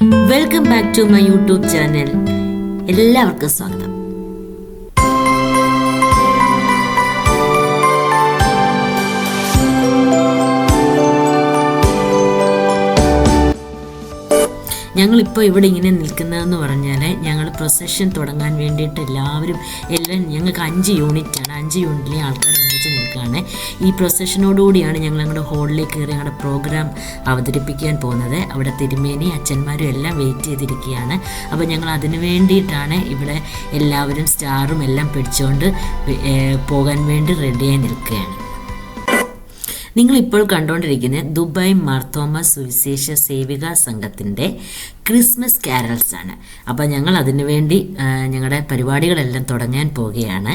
Welcome back to my YouTube channel എല്ലാവർക്കും സ്വാഗതം. ഞങ്ങളിപ്പോൾ ഇവിടെ ഇങ്ങനെ നിൽക്കുന്നതെന്ന് പറഞ്ഞാൽ ഞങ്ങൾ പ്രൊസഷൻ തുടങ്ങാൻ വേണ്ടിയിട്ട് എല്ലാവരും എല്ലാം ഞങ്ങൾക്ക് അഞ്ച് യൂണിറ്റാണ് അഞ്ച് യൂണിറ്റിലെ ആൾക്കാർ ഒന്നിച്ച് നിൽക്കുകയാണ്. ഈ പ്രൊസഷനോടുകൂടിയാണ് ഞങ്ങൾ ഞങ്ങളുടെ ഹോളിലേക്ക് കയറി ഞങ്ങളുടെ പ്രോഗ്രാം അവതരിപ്പിക്കാൻ പോകുന്നത്. അവിടെ തിരുമേനി അച്ഛന്മാരും എല്ലാം വെയിറ്റ് ചെയ്തിരിക്കുകയാണ്. അപ്പോൾ ഞങ്ങൾ അതിനു വേണ്ടിയിട്ടാണ് ഇവിടെ എല്ലാവരും സ്റ്റാറും എല്ലാം പിടിച്ചുകൊണ്ട് പോകാൻ വേണ്ടി റെഡിയായി നിൽക്കുകയാണ്. നിങ്ങളിപ്പോൾ കണ്ടുകൊണ്ടിരിക്കുന്ന ദുബായ് മാർത്തോമ സുവിശേഷ സേവിക സംഘത്തിന്റെ ക്രിസ്മസ് കാരൽസ് ആണ് അപ്പോൾ ഞങ്ങൾ അതിനു വേണ്ടി ആ, ഞങ്ങളുടെ പരിപാടികളെല്ലാം തുടങ്ങാൻ പോവുകയാണ്.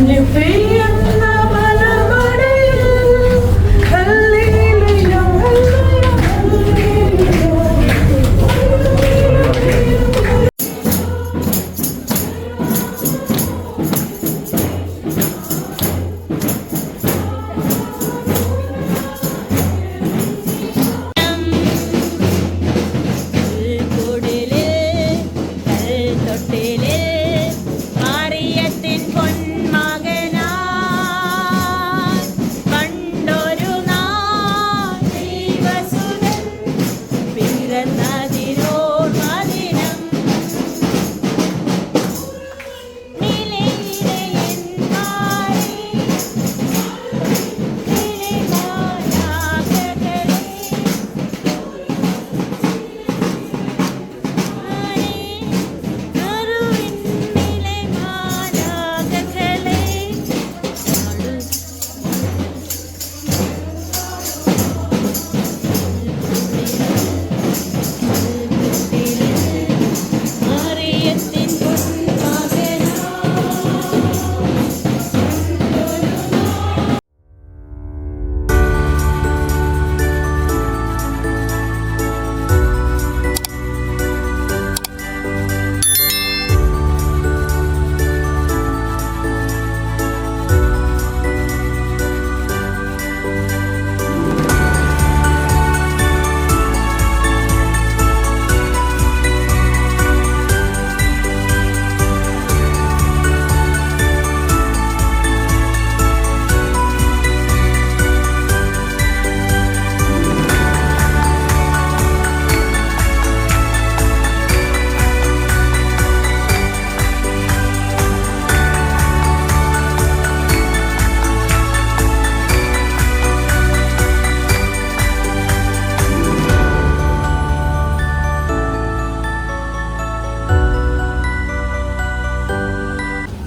Nifty.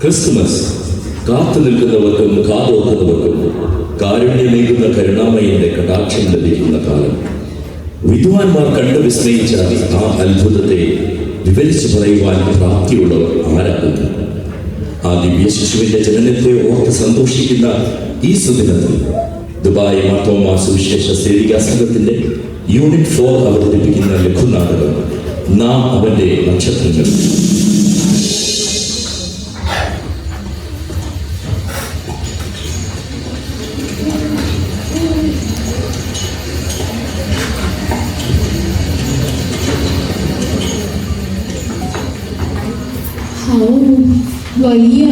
ക്രിസ്തുമസ് കാത്തു നിൽക്കുന്നവർക്കും കാതോക്കുന്നവർക്കും കാരുണ്യമേകുന്ന കരുണാമയന്റെ കടാക്ഷം ലഭിക്കുന്ന കാലം. വിദ്വാൻമാർ കണ്ടു വിസ്മയിച്ച ആ അത്ഭുതത്തെ വിവരിച്ചു പറയുവാൻ പ്രാപ്തിയുള്ളവർ ആരാകുന്നു? ആ ദിവ്യ ശിശുവിന്റെ ജനനത്തെ ഓർത്ത് സന്തോഷിക്കുന്ന ഈ സുദിനത്തിൽ ദുബായ് മാർത്തോമാ സുവിശേഷ സേവികാ സംഘത്തിന്റെ യൂണിറ്റ് ഫോർ അവതരിപ്പിക്കുന്ന ലഘുനാടകം നാം അവന്റെ നക്ഷത്രങ്ങൾ വയ്യ.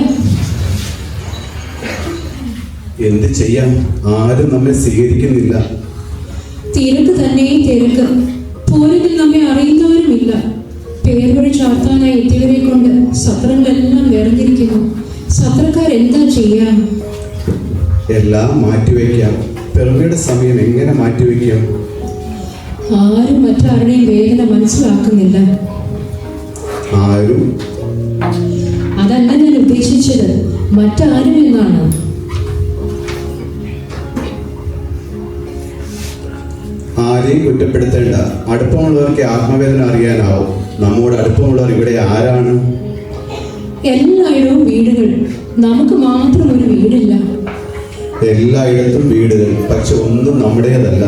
എന്ത് ചെയ്യാം? ആരും നമ്മെ സ്വീകരിക്കുന്നില്ല. തിരക്ക് തന്നെ തിരക്ക്. പോരതിൽ നമ്മെ അറിയുന്നവരുമില്ല. പേർവഴി ചാർത്താനായി എത്തിയവരെ കൊണ്ട് സത്രങ്ങളെല്ലാം നിറഞ്ഞിരിക്കുന്നു. സത്രക്കാരെന്താ ചെയ്യാം? എല്ലാം മാറ്റിവെക്കാം പിറവിയുടെ സമയം എങ്ങനെ മാറ്റിവെക്കാം ആരും മറ്റാരുടെയും വേദന മനസ്സിലാക്കുന്നില്ല. ആരും ഉദ്ദേശിച്ചത് മറ്റാരും എന്നാണ്. ആരെയും കുറ്റപ്പെടുത്തേണ്ട. അടുപ്പമുള്ളവർക്ക് ആത്മവേദന അറിയാനാവും. നമ്മോട് അടുപ്പമുള്ളവർ ഇവിടെ ആരാണ്? എല്ലായിടവും വീടുകൾ. നമുക്ക് മാത്രം ഒരു വീടില്ല. എല്ലായിടത്തും വീടുകൾ പക്ഷെ ഒന്നും നമ്മുടേതല്ല.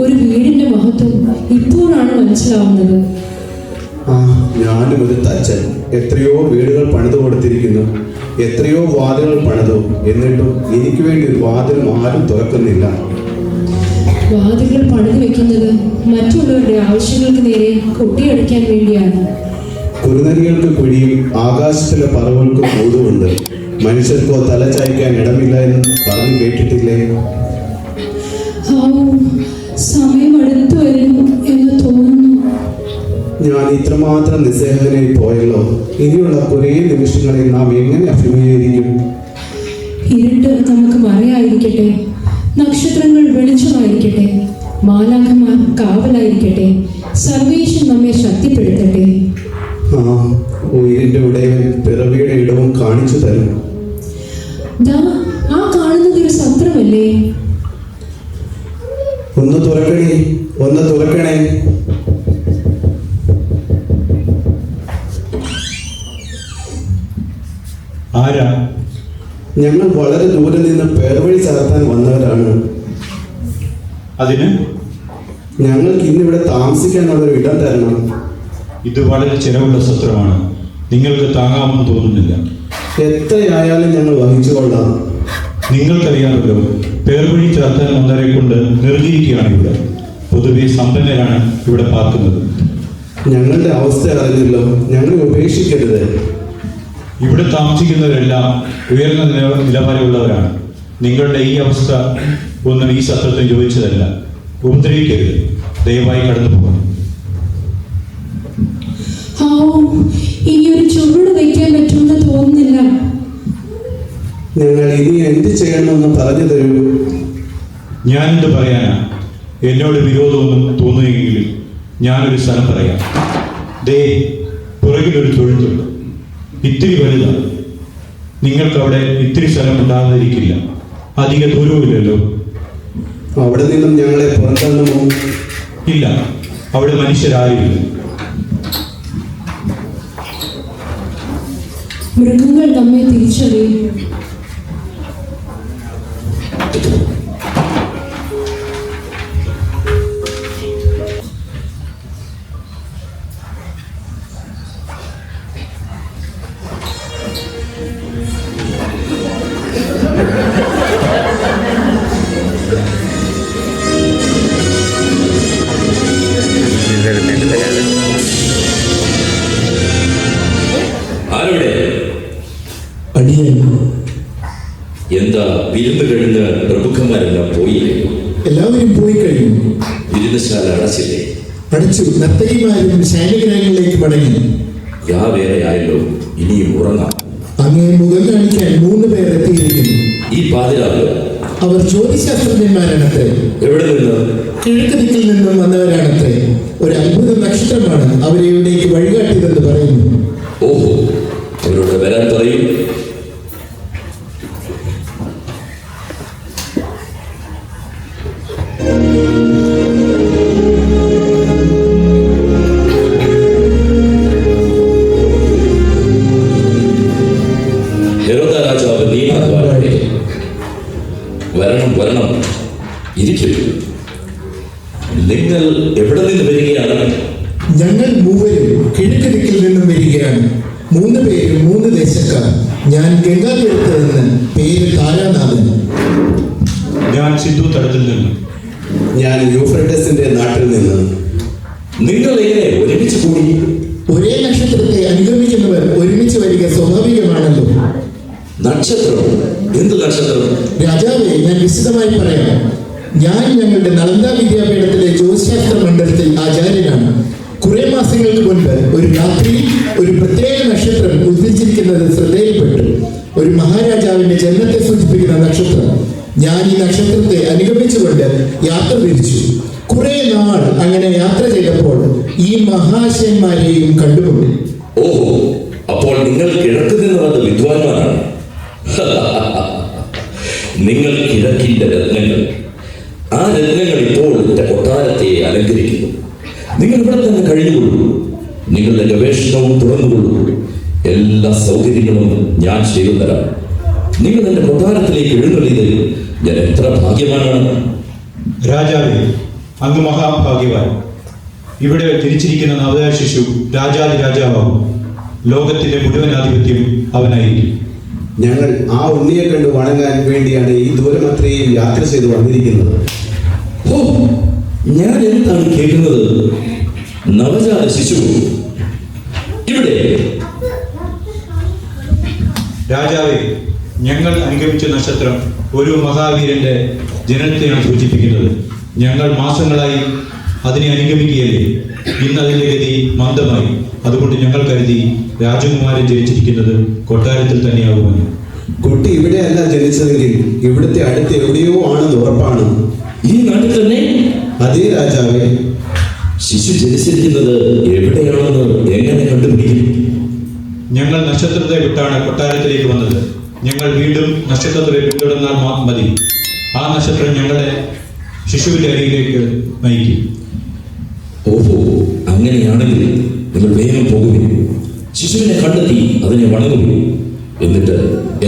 ഒരു വീടിന്റെ മഹത്വം ഇപ്പോഴാണ് മനസ്സിലാവുന്നത്. ആ. ഞാനും ഒരു തച്ചൻ. എത്രയോ വീടുകൾ പണിതു കൊടുത്തിരിക്കുന്നു. എത്രയോ വാതിലുകൾ പണിതു. എന്നിട്ടും എനിക്ക് വേണ്ടി ഒരു വാതിൽ ആരും തുറക്കുന്നില്ല. വാതിലുകൾ പണിതു വെക്കുന്നത് മറ്റുള്ളവരുടെ ആവശ്യങ്ങൾക്ക് നേരെ കൊട്ടിയടിക്കാൻ വേണ്ടിയാണ്. കുറുനരികൾക്ക് കുഴിയും ആകാശത്തിലെ പറവുകൾക്ക് കൂടുമുണ്ട്. മനുഷ്യർക്കോ തല ചായ്ക്കാൻ ഇടമില്ല എന്ന് പറഞ്ഞു കേട്ടിട്ടില്ലേ? സമയം അടുത്തു വരുന്നു എന്ന് തോന്നുന്നു. ഞാൻ ഇത്രമാത്രം നിസ്സേഹനായി പോയല്ലോ. ഇനിയുള്ള കുറേ നിമിഷങ്ങളിൽ നാം എങ്ങനെ അഭിമുഖീകരിക്കും? ഇരുട്ട് നമുക്ക് മറയായിരിക്കട്ടെ. നക്ഷത്രങ്ങൾ വെളിച്ചമായിരിക്കട്ടെ. മാലാഖമാർ കാവലായിരിക്കട്ടെ. സർവേഷൻ നമ്മെ ശക്തിപ്പെടുത്തട്ടെ. ആ ഉയിരിന്റെ ഉടയവൻ പിറവിയുടെ ഇടവും കാണിച്ചു തരും. ആ കാണുന്നത് ഒരു സത്രമല്ലേ? ഒന്ന് തുറക്കണേ ഒന്ന് തുറക്കണേ. ആരാ? ഞങ്ങൾ വളരെ ദൂരെ നിന്ന് പേർവഴി ചാർത്താൻ വന്നവരാണ്. അതിന്? ഞങ്ങൾക്ക് ഇന്നിവിടെ താമസിക്കാനുള്ള ഒരു ഇടം തരണം. ഇത് വളരെ ചിലവുള്ള സത്രമാണ്. നിങ്ങൾക്ക് താങ്ങാമെന്ന് തോന്നുന്നില്ല. എത്രയായാലും ഞങ്ങൾ വഹിച്ചുകൊള്ളാം. നിങ്ങൾക്കറിയാമല്ലോ പേർവഴി ചേർത്താൻ വന്നവരെ കൊണ്ട് നിർജീവിക്കുകയാണ് ഇവിടെ പൊതുവെ സമ്പന്നരാണ് ഇവിടെ പാർക്കുന്നത്. ഞങ്ങളുടെ അവസ്ഥ അറിഞ്ഞല്ലോ ഞങ്ങളെ ഉപേക്ഷിക്കരുത്. ഇവിടെ താമസിക്കുന്നവരെല്ലാം ഉയർന്ന നില- നിലവാരമുള്ളവരാണ്. നിങ്ങളുടെ ഈ അവസ്ഥ ഒന്നും ഈ സത്രത്തിൽ ചോദിച്ചതല്ല ഉപദ്രവിക്കരുത്. ദയവായി കടന്നു പോകും ഔ, ഇനി ഒരു ചുവട് വയ്ക്കാൻ പറ്റുമെന്ന് തോന്നുന്നില്ല. ഞങ്ങൾ ഇനി എന്ത് ചെയ്യണമെന്ന് പറഞ്ഞു തരൂ. ഞാനെന്ത് പറയാനാ? എന്നോട് വിരോധമൊന്നും തോന്നുമെങ്കിൽ ഞാനൊരു സ്ഥലം പറയാം. ദേ പുറകിലൊരു തൊഴുത്തുണ്ട് ഇത്തിരി വലുതാണ് നിങ്ങൾക്ക് അവിടെ ഇത്തിരി സ്ഥലം ഉണ്ടാകാതിരിക്കില്ല. അധിക ദൂരവുമില്ലല്ലോ. അവിടെ നിന്നും ഞങ്ങളെ പുറന്തള്ളുമോ ഇല്ല. അവിടെ മനുഷ്യരായിരുന്നു മൃഗങ്ങൾ നമ്മെ തിരിച്ചറിയും നർത്തകിമാരും ശൈലഗ്രഹങ്ങളിലേക്ക് മടങ്ങി. യാവേറെയായല്ലോ ഇനിയും ഉറങ്ങാം. അങ്ങേ മുഖം കാണിക്കാൻ മൂന്ന് പേർ എത്തിയിരിക്കുന്നു. ഈ പാതിരാവ് അവർ ജ്യോതിശാസ്ത്രജ്ഞന്മാരാണത്രേ. എവിടെ നിന്ന്? കിഴക്ക് ദിക്കിൽ നിന്നും വന്നവരാണത്രേ. ഒരു അത്ഭുത നക്ഷത്രമാണ് അവരെ ഇവിടേക്ക് വഴികാട്ടിയതെന്ന് പറയുന്നു. ഓഹോ അവരോട് വരാൻ പറയും. ഞാൻ സിന്ധു തടത്തിൽ നിന്ന്. ഞാൻ യൂഫ്രട്ടസിന്റെ നാട്ടിൽ നിന്ന്. നിങ്ങൾ എങ്ങനെ ഒരുമിച്ച് കൂടി? ഒരേ നക്ഷത്രത്തെ അനുഗമിക്കുന്നവർ ഒരുമിച്ച് വരിക സ്വാഭാവികമാണല്ലോ. നക്ഷത്രം? എന്ത് നക്ഷത്രം? രാജാവേ ഞാൻ വിശദമായി പറയാം. ഞാൻ ഞങ്ങളുടെ നളന്ദ വിദ്യാപീഠത്തിലെ ജ്യോതിശാസ്ത്ര മണ്ഡലത്തിൽ ആചാര്യനാണ്. കുറെ മാസങ്ങൾക്ക് മുൻപ് ഒരു രാത്രി ഒരു പ്രത്യേക നക്ഷത്രം ഉദിച്ചിരിക്കുന്നത് ശ്രദ്ധയിൽപ്പെട്ടു. ഒരു മഹാരാജാവിന്റെ ജന്മത്തെ സൂചിപ്പിക്കുന്ന നക്ഷത്രം. ഞാൻ ഈ നക്ഷത്രത്തെ അനുഗമിച്ചുകൊണ്ട് യാത്ര തിരിച്ചു. കുറെ നാൾ അങ്ങനെ യാത്ര ചെയ്തപ്പോൾ ഈ മഹാശയന്മാരെയും കണ്ടുമുട്ടി. ഓ അപ്പോൾ നിങ്ങൾ കിഴക്ക് നിന്ന് വിദ്വാൻമാരാണ്. നിങ്ങൾ കിഴക്കിന്റെ രത്നങ്ങൾ. ആ രത്നങ്ങൾ ഇപ്പോൾ കൊട്ടാരത്തെ അലങ്കരിക്കുന്നു. നിങ്ങൾ ഇവിടെ തന്നെ കഴിഞ്ഞുകൊള്ളൂ. നിങ്ങളുടെ ഗവേഷണവും തുറന്നുകൊള്ളൂ എല്ലാ സൗകര്യങ്ങളും ഞാൻ ചെയ്തു തരാം നിങ്ങൾ എന്റെ കൊട്ടാരത്തിലേക്ക് എഴുന്നള്ളിയത് ഞാൻ എത്ര ഭാഗ്യവാനാണ്? രാജാവേ അങ്ങ് മഹാഭാഗ്യവാൻ. ഇവിടെ ജനിച്ചിരിക്കുന്ന നവജാത ശിശു രാജാതി രാജാവാകും. ലോകത്തിന്റെ മുഴുവൻ ആധിപത്യം അവനായിരിക്കും. ഞങ്ങൾ ആ ഉണ്ണിയെ കണ്ട് വണങ്ങാൻ വേണ്ടിയാണ് ഈ ദൂരം അത്രയും യാത്ര ചെയ്ത് വന്നിരിക്കുന്നത്. ഓ ഞാൻ എന്താണ് കേൾക്കുന്നത്? നവജാത ശിശു ഇവിടെ രാജാവേ ഞങ്ങൾ അനുഗമിച്ച നക്ഷത്രം ഒരു മഹാവീരന്റെ ജനനത്തെയാണ് സൂചിപ്പിക്കുന്നത്. ഞങ്ങൾ മാസങ്ങളായി അതിനെ അനുഗമിക്കുകയല്ലേ? ഇന്ന് അതിന്റെ ഗതി മന്ദമായി. അതുകൊണ്ട് ഞങ്ങൾ കരുതി രാജകുമാരൻ ജനിച്ചിരിക്കുന്നത് കൊട്ടാരത്തിൽ തന്നെയാകുമെന്ന്. കുട്ടി ഇവിടെയല്ല ജനിച്ചതെങ്കിൽ ഇവിടുത്തെ അടുത്ത് എവിടെയോ ആണെന്ന് ഉറപ്പാണ്. ഈ നാട്ടിൽ തന്നെ? അതേ രാജാവേ. ശിശു ജനിച്ചിരിക്കുന്നത് എവിടെയാണെന്ന് എങ്ങനെ കണ്ടുപിടിക്കും? ഞങ്ങൾ നക്ഷത്രത്തെ വിട്ടാണ് കൊട്ടാരത്തിലേക്ക് വന്നത്. ഞങ്ങൾ വീണ്ടും നക്ഷത്രത്തെ പിന്തുടർന്നാൽ മതി. ആ നക്ഷത്രം ഞങ്ങളെ ശിശുവിന്റെ അരികിലേക്ക് നയിക്കും. ഓഹോ അങ്ങനെയാണെങ്കിൽ നിങ്ങൾ വേഗം പോകുവിൻ. ശിശുവിനെ കണ്ടെത്തി അതിനെ വണങ്ങുവിൻ എന്നിട്ട്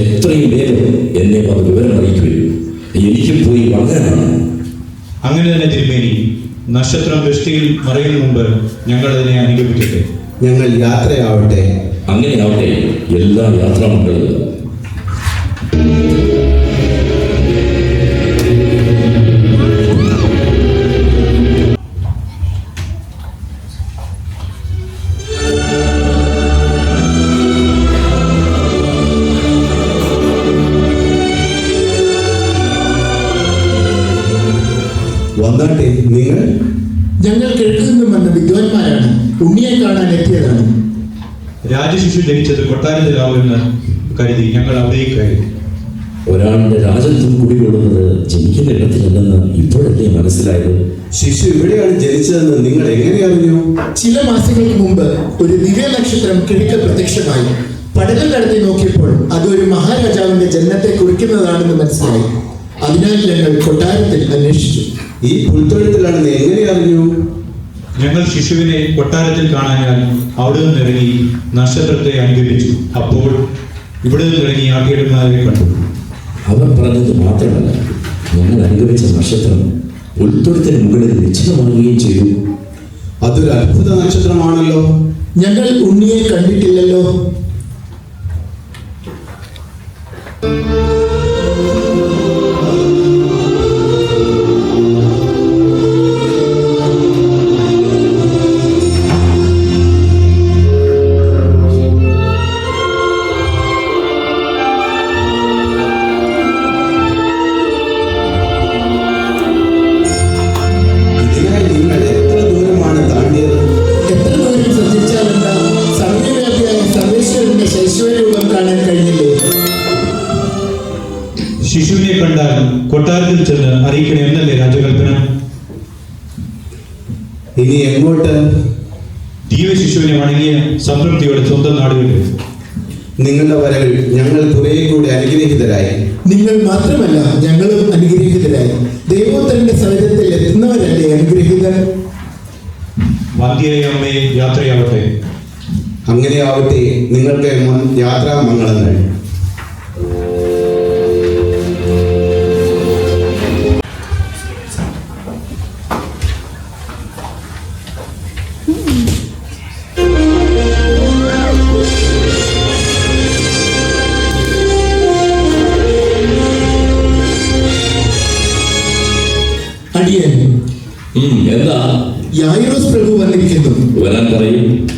എത്രയും വേഗം എന്നെ വന്ന് വിവരം അറിയിക്കുവിൻ. എനിക്ക് പോയി വണങ്ങാനാണ് അങ്ങനെ തന്നെ തിരുമേനി. നക്ഷത്രം ദൃഷ്ടിയിൽ മറയുന്ന മുമ്പ് ഞങ്ങൾ അതിനെ അനുഗമിക്കട്ടെ ഞങ്ങൾ യാത്രയാവട്ടെ. അങ്ങനെയാവട്ടെ എല്ലാ യാത്രാമംഗളും വന്നാട്ടെ നിങ്ങൾ? ഞങ്ങൾ കിഴക്ക് നിന്നും വന്ന വിദ്വാൻമാരാണ്. ഉണ്ണിയെ കാണാൻ എത്തിയതാണ്. രാജശിശു ജനിച്ചത് കൊട്ടാരത്തിലാവുമെന്ന് കരുതി ഞങ്ങൾ അവിടേക്ക് കയറി ഒരാളുടെ രാജത്വം കുടികൊള്ളുന്നത് ജനിക്കുന്ന ഇടത്തിലല്ലെന്ന് ഇപ്പോഴല്ലേ മനസ്സിലായത്? ശിശു ഇവിടെയാണ് ജനിച്ചതെന്ന് നിങ്ങൾ എങ്ങനെ അറിഞ്ഞു? ചില മാസങ്ങൾക്ക് മുമ്പ് ഒരു ദിവ്യ നക്ഷത്രം കിഴക്ക് പ്രത്യക്ഷമായി. പഠനം നടത്തി നോക്കിയപ്പോൾ അത് ഒരു മഹാരാജാവിന്റെ ജന്മത്തെ കുറിക്കുന്നതാണെന്ന് മനസ്സിലായി. അതിനാൽ ഞങ്ങൾ കൊട്ടാരത്തിൽ അന്വേഷിച്ചു. ഈ പുൽത്തൊഴുത്തിലാണെന്ന് എങ്ങനെ അറിഞ്ഞു? ഞങ്ങൾ ശിശുവിനെ കൊട്ടാരത്തിൽ കാണാനാൽ അവിടെ നിന്ന് ഇറങ്ങി നക്ഷത്രത്തെ അനുകരിച്ചു അപ്പോൾ ഇവിടെ നിന്ന് ഇറങ്ങി ആട്ടിയന്മാരെ കണ്ടു. അവർ പറഞ്ഞത് മാത്രമല്ല ഞങ്ങൾ അനുഭവിച്ച നക്ഷത്രം ഉൾത്തൊടുത്തിന് മുകളിൽ നിശ്ചിതമാകുകയും ചെയ്തു. അതൊരു അത്ഭുത നക്ഷത്രമാണല്ലോ. ഞങ്ങൾ ഉണ്ണിയെ കണ്ടിട്ടില്ലല്ലോ. കൊട്ടാരത്തിൽ ചെന്ന് അറിയിക്കണേ എന്നല്ലേ രാജകൽപ്പന? ഇനി എങ്ങോട്ട്? ദീവ ശിശുവിനെ വണങ്ങിയ സംതൃപ്തിയോടെ സ്വന്തം നാടുകളിൽ നിങ്ങളുടെ വരവിൽ ഞങ്ങൾ കുറെ കൂടി അനുഗ്രഹീതരായി. നിങ്ങൾ മാത്രമല്ല ഞങ്ങളും അനുഗ്രഹീതരായി. ദൈവത്തിന്റെ സവിധത്തിൽ എത്തുന്നവരല്ലേ അനുഗ്രഹീതർ? വന്ധ്യയായ അമ്മയെ യാത്രയാവട്ടെ. അങ്ങനെയാവട്ടെ നിങ്ങൾക്ക് യാത്രാ യാത്രാമംഗളങ്ങൾ. അടിയൻ ഉം, എന്താ? യായിറോസ് പ്രഭു വന്നിരിക്കുന്നു. വരാൻ പറയും.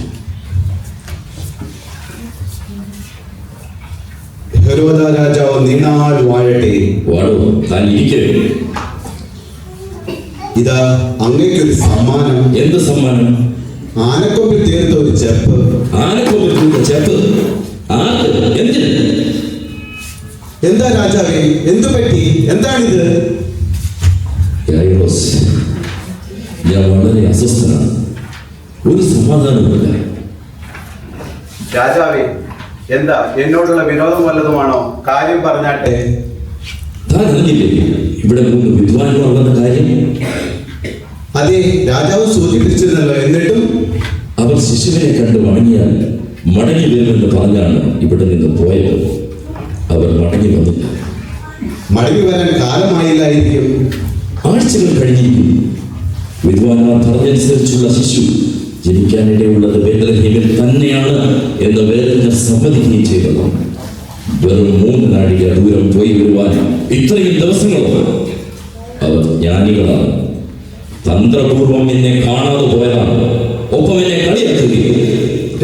ഹെരോദ രാജാവ് നീണാൾ വാഴട്ടെ. വാഴോ താൻ ഇരിക്കേ. ഇതാ അങ്ങയ്ക്കൊരു സമ്മാനം. എന്ത് സമ്മാനം? ആനക്കൊമ്പിൽ തീർത്ത ഒരു ചെപ്പ്. ആനക്കൊമ്പിൽ തീർത്ത ചെപ്പ്? എന്തിന്? എന്താ രാജാവേ എന്ത് പറ്റി? എന്താണിത്? യായിറോസ്, ഇയാൾ വളരെ അസ്വസ്ഥനാണ്. ഒരു സമാധാനവുമില്ല രാജാവേ എന്താ എന്നോടുള്ള വിനോദം വല്ലതുമാണോ? കാര്യം പറഞ്ഞാട്ടെ. താൻ അറിഞ്ഞില്ലേ ഇവിടെ മൂന്ന് വിദ്വാൻമാർ വന്ന കാര്യം? അതെ രാജാവ് സൂചിപ്പിച്ചിരുന്നല്ലോ എന്നിട്ടും. അവർ ശിശുവിനെ കണ്ട് വണങ്ങിയാൽ മടങ്ങി വരുമെന്ന് പറഞ്ഞാണ് ഇവിടെ നിന്ന് പോയത്. അവർ മടങ്ങി വന്നില്ല. മടങ്ങി വരാൻ കാലമായില്ലായിരിക്കും. ആഴ്ചകൾ കഴിഞ്ഞിരിക്കും വിദ്വാൻമാർ പറഞ്ഞനുസരിച്ചുള്ള ശിശു ജനിക്കാനിടയുള്ളത് ബേദലഹീമിൽ തന്നെയാണ് എന്ന് വേദന സമ്മതിക്കുകയും ചെയ്തത് വെറും മൂന്ന് നാഴിക ദൂരം പോയി വരുവാൻ ഇത്രയും ദിവസങ്ങളോ? അവർ ജ്ഞാനികളാണ്. തന്ത്രപൂർവം എന്നെ കാണാതെ പോയതാണ്. ഒപ്പം എന്നെ കളിയാക്കുകയും.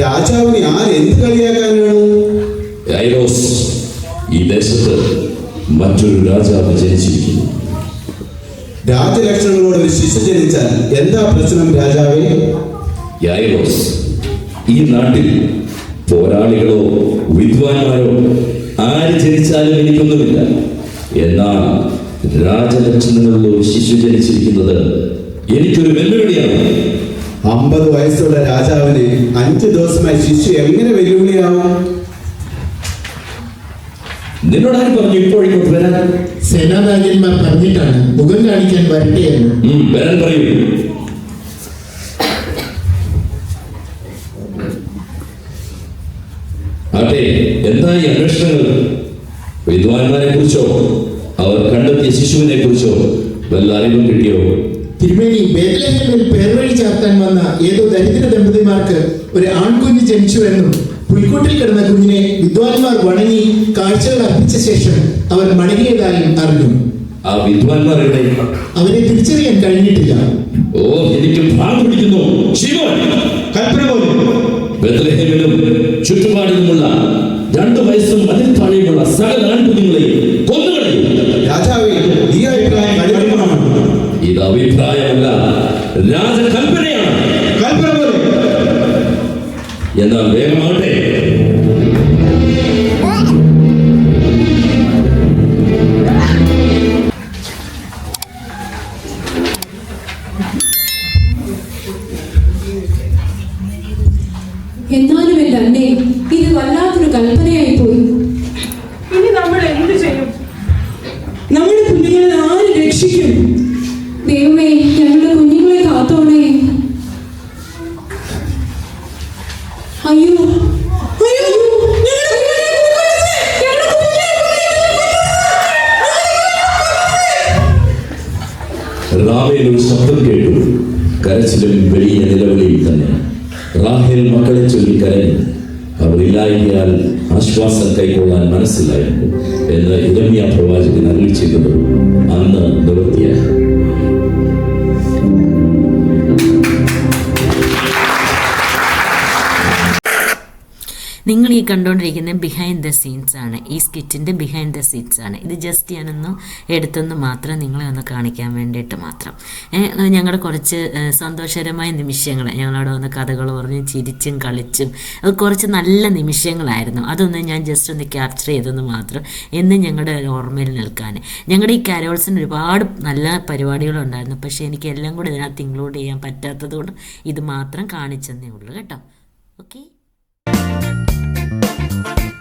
രാജാവിനെ ആര് എന്ത് കളിയാക്കാനാണ് ഐറോസ് ഈ ദേശത്ത് മറ്റൊരു രാജാവ് ജനിച്ചിരിക്കുന്നു. രാജലക്ഷണങ്ങളോട് ഒരു ശിശു ജനിച്ചാൽ എന്താ പ്രശ്നം രാജാവേ? ഈ നാട്ടിൽ പോരാളികളോ വിദ്വാൻമാരോ ആര് ജനിച്ചാലും എനിക്കൊന്നുമില്ല. എന്നാൽ രാജലക്ഷണങ്ങളിലോ ശിശു ജനിച്ചിരിക്കുന്നത് എനിക്കൊരു വെല്ലുവിളിയാണ്. അമ്പത് വയസ്സുള്ള രാജാവിന് അഞ്ച് ദിവസമായി ശിശു എങ്ങനെ വെല്ലുവിളിയാവും? നിന്നോട് പറഞ്ഞു ഇപ്പോഴേക്കോട്ട് വരാൻ? സേനാനായകന്മാർ പറഞ്ഞിട്ടാണ്. മുഖം കാണിക്കാൻ വരട്ടെയെന്ന് എന്ന്. വരാൻ പറയൂ. അതെ എന്താ ഈ അന്വേഷണങ്ങൾ? വിദ്വാൻമാരെ കുറിച്ചോ അവർ കണ്ടെത്തിയ ശിശുവിനെ കുറിച്ചോ വല്ല അറിവും കിട്ടിയോ? തിരുമേനി ബേത്ലഹേമിൽ പേർവഴി ചാർത്താൻ വന്ന ഏതോ ദരിദ്ര ദമ്പതിമാർക്ക് ഒരു ആൺകുഞ്ഞ് ജനിച്ചു എന്നും പുൽക്കൂട്ടിൽ കിടന്ന കുഞ്ഞിനെ വിദ്വാൻമാർ വണങ്ങി കാഴ്ചകൾ അർപ്പിച്ച ശേഷം അവർ മടങ്ങിയതായും അറിഞ്ഞു. ആ വിദ്വാൻമാർ ഇവിടെ അവരെ തിരിച്ചറിയാൻ കഴിഞ്ഞിട്ടില്ല. ഓ എനിക്ക് ഭ്രാന്ത് പിടിക്കുന്നു. ശിവൻ കൽപ്പന പോലെ. ചുറ്റുപാടിലുമുള്ള രണ്ടു വയസ്സും അതിൽ താഴെയുമുള്ള സകല ആൺകുഞ്ഞുങ്ങളെയും കൊന്നുകളയും രാജാവേ ഈ അഭിപ്രായം കഠിനമാണ് ഇത് അഭിപ്രായമല്ല. രാജകൽപ്പനയാണ്. കൽപ്പന പോലെ. എന്നാൽ വേഗമാകട്ടെ. റാഹേൽ ഒരു ശബ്ദം കേട്ടു. കരച്ചിലും വലിയ നിലവിളിയിൽ തന്നെ. റാഹേൽ മക്കളെ ചൊല്ലി കരഞ്ഞു. അവർ ഇല്ലായ്മയാൽ ആശ്വാസം കൈക്കൊള്ളാൻ മനസ്സിലായിരുന്നു എന്ന് ഇരമ്യ പ്രവാചകൻ അറിയിച്ചിരുന്നു അന്ന് നിവൃത്തിയായി. നിങ്ങൾ ഈ കണ്ടുകൊണ്ടിരിക്കുന്ന ബിഹൈൻഡ് ദ സീൻസ് ആണ്. ഈ സ്കിറ്റിന്റെ ബിഹൈൻഡ് ദ സീൻസ് ആണ്. ഇത് ജസ്റ്റ് ഞാനൊന്ന് എടുത്തൊന്ന് മാത്രം നിങ്ങളെ ഒന്ന് കാണിക്കാൻ വേണ്ടിയിട്ട് മാത്രം. ഞങ്ങളുടെ കുറച്ച് സന്തോഷകരമായ നിമിഷങ്ങൾ ഞങ്ങളവിടെ വന്ന് കഥകൾ പറഞ്ഞ് ചിരിച്ചും കളിച്ചും അത് കുറച്ച് നല്ല നിമിഷങ്ങളായിരുന്നു. അതൊന്ന് ഞാൻ ജസ്റ്റ് ഒന്ന് ക്യാപ്ചർ ചെയ്തെന്ന് മാത്രം. എന്നും ഞങ്ങളുടെ ഓർമ്മയിൽ നിൽക്കാൻ ഞങ്ങളുടെ ഈ കാരോൾസിന് ഒരുപാട് നല്ല പരിപാടികളുണ്ടായിരുന്നു. പക്ഷേ എനിക്ക് എല്ലാം കൂടി ഇതിനകത്ത് ഇൻക്ലൂഡ് ചെയ്യാൻ പറ്റാത്തതുകൊണ്ട് ഇത് മാത്രം കാണിച്ചെന്നേ ഉള്ളൂ കേട്ടോ. ഓക്കെ കാര്യം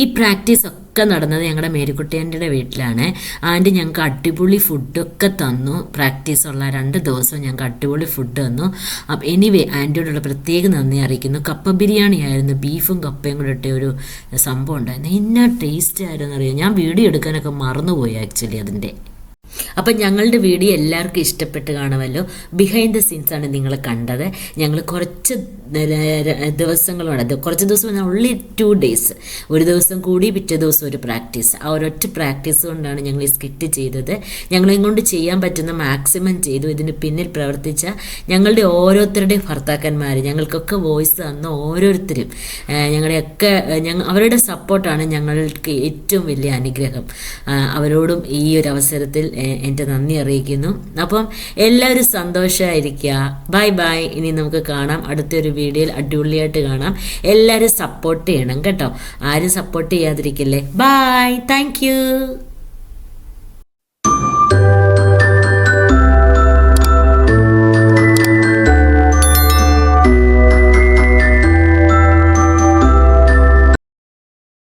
ഈ പ്രാക്ടീസ് ഒക്കെ നടന്നത് ഞങ്ങളുടെ മേരിക്കുട്ടി ആന്റിയുടെ വീട്ടിലാണ്. ആന്റി ഞങ്ങൾക്ക് അടിപൊളി ഫുഡൊക്കെ തന്നു. പ്രാക്ടീസ് ഉള്ള രണ്ട് ദിവസവും ഞങ്ങൾക്ക് അടിപൊളി ഫുഡ് തന്നു. അപ്പം എനിവേ ആന്റിയോടുള്ള പ്രത്യേക നന്ദി അറിയിക്കുന്നു. കപ്പ ബിരിയാണി ആയിരുന്നു. ബീഫും കപ്പയും കൂടെ ഇട്ട ഒരു സംഭവം ഉണ്ടായിരുന്നു. എന്നാ ടേസ്റ്റ് ആയിരുന്നു അറിയാം ഞാൻ വീഡിയോ എടുക്കാനൊക്കെ മറന്നുപോയി ആക്ച്വലി അതിന്റെ അപ്പം ഞങ്ങളുടെ വീഡിയോ എല്ലാവർക്കും ഇഷ്ടപ്പെട്ട് കാണുമല്ലോ. ബിഹൈൻഡ് ദ സീൻസ് ആണ് നിങ്ങൾ കണ്ടത്. ഞങ്ങൾ കുറച്ച് ദിവസങ്ങളോടെ. അത് കുറച്ച് ദിവസം ഉള്ളി ടു ഡേയ്സ് ഒരു ദിവസം കൂടി പിറ്റേ ദിവസം ഒരു പ്രാക്ടീസ്. ആ ഒരൊറ്റ പ്രാക്ടീസ് കൊണ്ടാണ് ഞങ്ങൾ ഈ സ്കിറ്റ് ചെയ്തത്. ഞങ്ങളെയും കൊണ്ട് ചെയ്യാൻ പറ്റുന്ന മാക്സിമം ചെയ്തു. ഇതിന് പിന്നിൽ പ്രവർത്തിച്ച ഞങ്ങളുടെ ഓരോരുത്തരുടെയും ഭർത്താക്കന്മാർ ഞങ്ങൾക്കൊക്കെ വോയിസ് തന്ന ഓരോരുത്തരും ഞങ്ങളെയൊക്കെ ആ, അവരുടെ സപ്പോർട്ടാണ് ഞങ്ങൾക്ക് ഏറ്റവും വലിയ അനുഗ്രഹം. അവരോടും ഈ ഒരു അവസരത്തിൽ എന്റെ നന്ദി അറിയിക്കുന്നു. അപ്പം എല്ലാവരും സന്തോഷമായിരിക്കുക. Bye bye. ഇനി നമുക്ക് കാണാം. അടുത്തൊരു വീഡിയോയിൽ അടിപൊളിയായിട്ട് കാണാം. എല്ലാവരും സപ്പോർട്ട് ചെയ്യണം കേട്ടോ. ആരും സപ്പോർട്ട് ചെയ്യാതിരിക്കില്ലേ? Bye thank